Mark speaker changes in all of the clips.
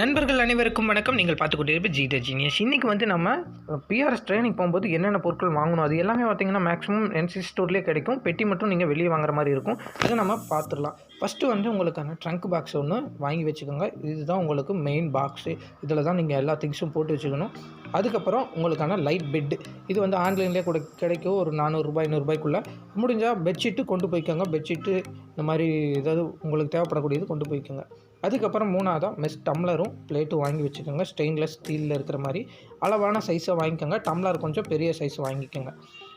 Speaker 1: நண்பர்கள் அனைவருக்கும் வணக்கம். நீங்கள் பார்த்துக்கிட்டே இருப்பது ஜீத ஜீனியஸ் இன்றைக்கி வந்து நம்ம பிஆர்எஸ் ட்ரைனிங் போகும்போது என்னென்ன பொருட்கள் வாங்கணும் அது எல்லாமே பார்த்தீங்கன்னா மேக்ஸிமம் என்சி ஸ்டோர்லேயே கிடைக்கும். பெட்டி மட்டும் நீங்கள் வெளியே வாங்குற மாதிரி இருக்கும். அதை நம்ம பார்த்துடலாம். ஃபஸ்ட்டு வந்து உங்களுக்கான ட்ரங்க் பாக்ஸ் ஒன்று வாங்கி வச்சுக்கோங்க. இதுதான் உங்களுக்கு மெயின் பாக்ஸு இதில் தான் நீங்கள் எல்லா திங்ஸும் போட்டு வச்சுக்கணும். அதுக்கப்புறம் உங்களுக்கான லைட் பெட்டு இது வந்து ஆன்லைன்லேயே கூட கிடைக்கும். ஒரு நானூறுரூபா ஐநூறுரூபாய்க்குள்ளே முடிஞ்சால் பெட்ஷீட்டு கொண்டு போய்க்கோங்க. பெட்ஷீட்டு இந்த மாதிரி ஏதாவது உங்களுக்கு தேவைப்படக்கூடியது கொண்டு போய்க்கோங்க. அதுக்கப்புறம் மூணாவதாக மெஸ் டம்ளரும் பிளேட்டும் வாங்கி வச்சுக்கோங்க. ஸ்டெயின்லெஸ் ஸ்டீலில் இருக்கிற மாதிரி. அளவான சைஸை வாங்கிக்கோங்க. டம்ளர் கொஞ்சம் பெரிய சைஸ் வாங்கிக்கோங்க.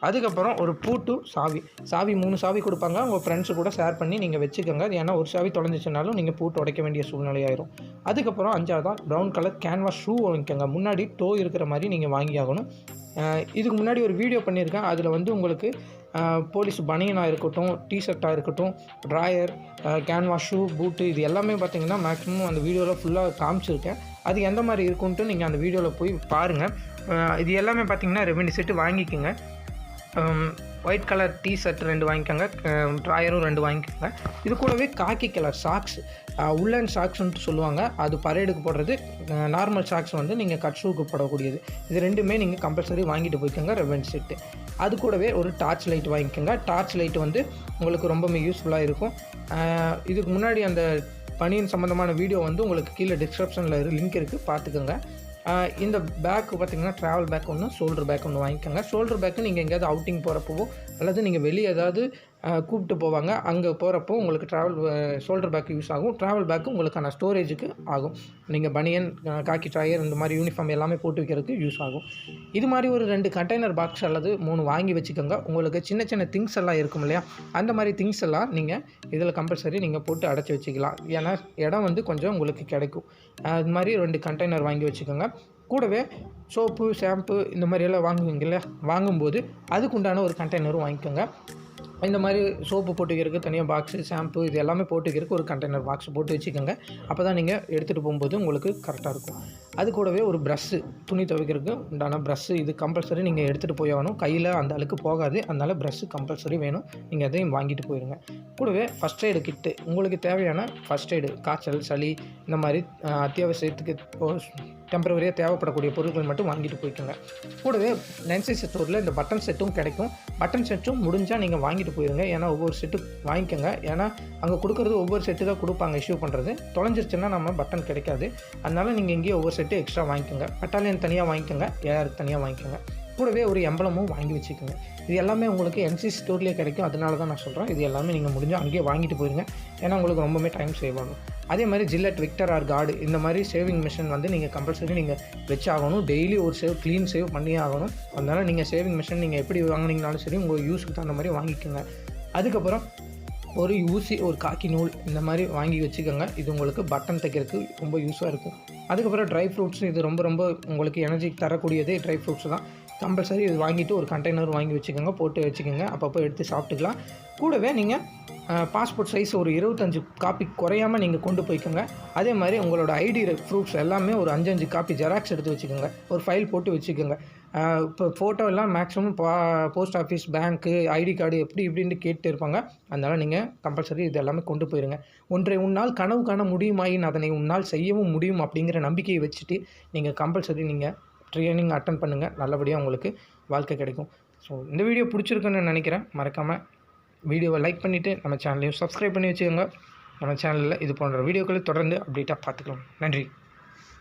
Speaker 1: அதுக்கப்புறம் ஒரு பூட்டு சாவி. சாவி மூணு சாவி கொடுப்பாங்க. உங்கள் ஃப்ரெண்ட்ஸு கூட ஷேர் பண்ணி நீங்கள் வச்சுக்கோங்க. அது ஏன்னா ஒரு சாவி தொலைஞ்சிச்சுனாலும் நீங்கள் பூட்டு உடைக்க வேண்டிய சூழ்நிலையாயிரும். அதுக்கப்புறம் அஞ்சாவதாக ப்ரௌன் கலர் கேன்வாஸ் ஷூ வாங்கிக்கோங்க. முன்னாடி டோ இருக்கிற மாதிரி நீங்கள் வாங்கி ஆகணும் இதுக்கு முன்னாடி ஒரு வீடியோ பண்ணியிருக்கேன். அதில் வந்து உங்களுக்கு போலீஸ் பனியனாக இருக்கட்டும் டிஷர்ட்டாக இருக்கட்டும் ட்ராயர் கேன்வாஷ் ஷூ பூட்டு இது எல்லாமே பார்த்தீங்கன்னா மேக்ஸிமம் அந்த வீடியோவில் ஃபுல்லாக காமிச்சிருக்கேன். அது எந்த மாதிரி இருக்குன்ட்டு நீங்கள் அந்த வீடியோவில் போய் பாருங்கள் இது எல்லாமே பார்த்திங்கன்னா ரெண்டு செட்டு வாங்கிக்கோங்க. ஒயிட் கலர் டீ ஷர்ட் ரெண்டு வாங்கிக்கோங்க. ட்ராயரும் ரெண்டு வாங்கிக்கோங்க. இது கூடவே காக்கி கலர் சாக்ஸ் உள்ளன் சாக்ஸ்ன்ட்டு சொல்லுவாங்க. அது பரேடுக்கு போடுறது நார்மல் சாக்ஸ் வந்து நீங்கள் கட் ஷூக்கு போடக்கூடியது. இது ரெண்டுமே நீங்கள் கம்பல்சரி வாங்கிட்டு போய்க்கோங்க ரெவென்ட் செட்டு அது கூடவே ஒரு டார்ச் லைட் வாங்கிக்கோங்க. டார்ச் லைட் வந்து உங்களுக்கு ரொம்பவே யூஸ்ஃபுல்லாக இருக்கும். இதுக்கு முன்னாடி அந்த பணியின் சம்மந்தமான வீடியோ வந்து உங்களுக்கு கீழே டிஸ்கிரிப்ஷனில் லிங்க் இருக்குது பார்த்துக்கோங்க. இந்த பேக்கு பார்த்தீங்கன்னா ட்ராவல் பேக் ஒன்று ஷோல்டர் பேக் ஒன்று வாங்கிக்கோங்க. ஷோல்டர் பேக்கு நீங்கள் எங்கேயாவது அவுட்டிங் போகிறப்போ அல்லது நீங்கள் வெளியே ஏதாவது கூப்பிட்டு போவாங்க. அங்கே போகிறப்போ உங்களுக்கு ட்ராவல் ஷோல்டர் பேக் யூஸ் ஆகும். ட்ராவல் பேக்கு உங்களுக்கான ஸ்டோரேஜுக்கு ஆகும். நீங்கள் பனியன் காக்கி ட்ராயர் இந்த மாதிரி யூனிஃபார்ம் எல்லாமே போட்டு வைக்கிறதுக்கு யூஸ் ஆகும். இது மாதிரி ஒரு ரெண்டு கண்டெய்னர் பாக்ஸ் அல்லது மூணு வாங்கி வச்சுக்கோங்க. உங்களுக்கு சின்ன சின்ன திங்ஸ் எல்லாம் இருக்கும் இல்லையா? அந்த மாதிரி திங்ஸ் எல்லாம் நீங்கள் இதில் கம்பல்சரி நீங்கள் போட்டு அடைச்சி வச்சுக்கலாம். ஏன்னா இடம் வந்து கொஞ்சம் உங்களுக்கு கிடைக்கும். அது மாதிரி ரெண்டு கண்டெய்னர் வாங்கி வச்சுக்கோங்க. கூடவே சோப்பு ஷாம்பு இந்த மாதிரி எல்லாம் வாங்குவீங்கல்ல வாங்கும்போது அதுக்குண்டான ஒரு கண்டெய்னரும் வாங்கிக்கோங்க. இந்த மாதிரி சோப்பு போட்டுக்கிறதுக்கு தனியாக பாக்ஸு ஷாம்பு இது எல்லாமே போட்டுக்கிறதுக்கு ஒரு கண்டெய்னர் பாக்ஸ் போட்டு வச்சுக்கோங்க. அப்போ தான் நீங்கள் எடுத்துகிட்டு போகும்போது உங்களுக்கு கரெக்டாக இருக்கும். அது கூடவே ஒரு ப்ரஷ்ஷு துணி துவைக்கிறதுக்கு உண்டான ப்ரஷ்ஷு இது கம்பல்சரி நீங்கள் எடுத்துகிட்டு போய் ஆகணும். கையில் அந்த அளவுக்கு போகாது. அதனால் ப்ரஷ்ஷு கம்பல்சரி வேணும். நீங்கள் அதையும் வாங்கிட்டு போயிருங்க. கூடவே ஃபஸ்ட் எய்டு கிட்டு உங்களுக்கு தேவையான ஃபஸ்ட் எய்டு காய்ச்சல் சளி இந்த மாதிரி அத்தியாவசியத்துக்கு டெம்பரவரியாக தேவைப்படக்கூடிய பொருட்கள் மட்டும் வாங்கிட்டு போய்க்கோங்க. கூடவே நென்சி ஸ்டோரில் இந்த பட்டன் செட்டும் கிடைக்கும். பட்டன் செட்டும் முடிஞ்சால் நீங்கள் வாங்கிட்டு போயிருங்க. ஏன்னா ஒவ்வொரு செட்டு வாங்கிக்கோங்க. ஏன்னா அங்கே கொடுக்குறது ஒவ்வொரு செட்டு தான் கொடுப்பாங்க. இஷ்யூ பண்ணுறது தொலைஞ்சிருச்சுன்னா நம்ம பட்டன் கிடைக்காது. அதனால் நீங்கள் இங்கேயே ஒவ்வொரு செட்டு எக்ஸ்ட்ரா வாங்கிக்கோங்க. பட்டாலியன் தனியாக வாங்கிக்கோங்க. ஏஆர் தனியாக வாங்கிக்கோங்க. கூடவே ஒரு எம்பளமும் வாங்கி வச்சுக்கோங்க. இது எல்லாமே உங்களுக்கு என்சி ஸ்டோர்லேயே கிடைக்கும். அதனால தான் நான் சொல்கிறேன் இது எல்லாமே நீங்கள் முடிஞ்சால் அங்கேயே வாங்கிட்டு போயிருங்க. ஏன்னா உங்களுக்கு ரொம்பவே டைம் சேவ் ஆகும். அதே மாதிரி ஜில்லட் விக்டர் ஆர் கார்டு இந்த மாதிரி சேவிங் மிஷின் வந்து நீங்கள் கம்பல்சரி நீங்கள் வச்சாகணும். டெய்லி ஒரு சேவ் க்ளீன் சேவ் பண்ணியே ஆகணும். அதனால் நீங்கள் சேவிங் மிஷின் நீங்கள் எப்படி வாங்குனீங்கனாலும் சரி உங்கள் யூஸுக்கு தகுந்த மாதிரி வாங்கிக்கோங்க. அதுக்கப்புறம் ஒரு ஊசி ஒரு காக்கி நூல் இந்த மாதிரி வாங்கி வச்சுக்கோங்க. இது உங்களுக்கு பட்டன் தைக்கிறதுக்கு ரொம்ப யூஸாக இருக்கும். அதுக்கப்புறம் ட்ரை ஃப்ரூட்ஸ் இது ரொம்ப ரொம்ப உங்களுக்கு எனர்ஜி தரக்கூடியதே ட்ரை ஃப்ரூட்ஸ் தான். கம்பல்சரி இது வாங்கிட்டு ஒரு கண்டெய்னர் வாங்கி வச்சுக்கோங்க போட்டு வச்சுக்கோங்க. அப்பப்போ எடுத்து சாப்பிட்டுக்கலாம். கூடவே நீங்கள் பாஸ்போர்ட் சைஸ் ஒரு இருபத்தஞ்சு காப்பி குறையாமல் நீங்கள் கொண்டு போய்க்கோங்க. அதே மாதிரி உங்களோட ஐடி ப்ரூஃப்ஸ் எல்லாமே ஒரு அஞ்சஞ்சு காப்பி ஜெராக்ஸ் எடுத்து வச்சுக்கோங்க. ஒரு ஃபைல் போட்டு வச்சுக்கோங்க. இப்போ ஃபோட்டோ எல்லாம் மேக்ஸிமம் பா போஸ்ட் ஆஃபீஸ் பேங்க்கு ஐடி கார்டு எப்படி இப்படின்ட்டு கேட்டு இருப்பாங்க. அதனால் நீங்கள் கம்பல்சரி இது எல்லாமே கொண்டு போயிருங்க. ஒன்றை உன்னால் கனவு காண முடியுமாயின் அதனை உன்னால் செய்யவும் முடியும் அப்படிங்கிற நம்பிக்கையை வச்சுட்டு நீங்கள் கம்பல்சரி நீங்கள் ட்ரைனிங் அட்டன் பண்ணுங்கள் நல்லபடியாக உங்களுக்கு வாழ்க்கை கிடைக்கும். ஸோ இந்த வீடியோ பிடிச்சிருக்குன்னு நினைக்கிறேன். மறக்காமல் வீடியோவை லைக் பண்ணிவிட்டு நம்ம சேனலையும் சப்ஸ்கிரைப் பண்ணி வச்சுக்கோங்க. நம்ம சேனலில் இது போன்ற வீடியோக்களை தொடர்ந்து அப்டேட்டாக பார்த்துக்கலாம். நன்றி.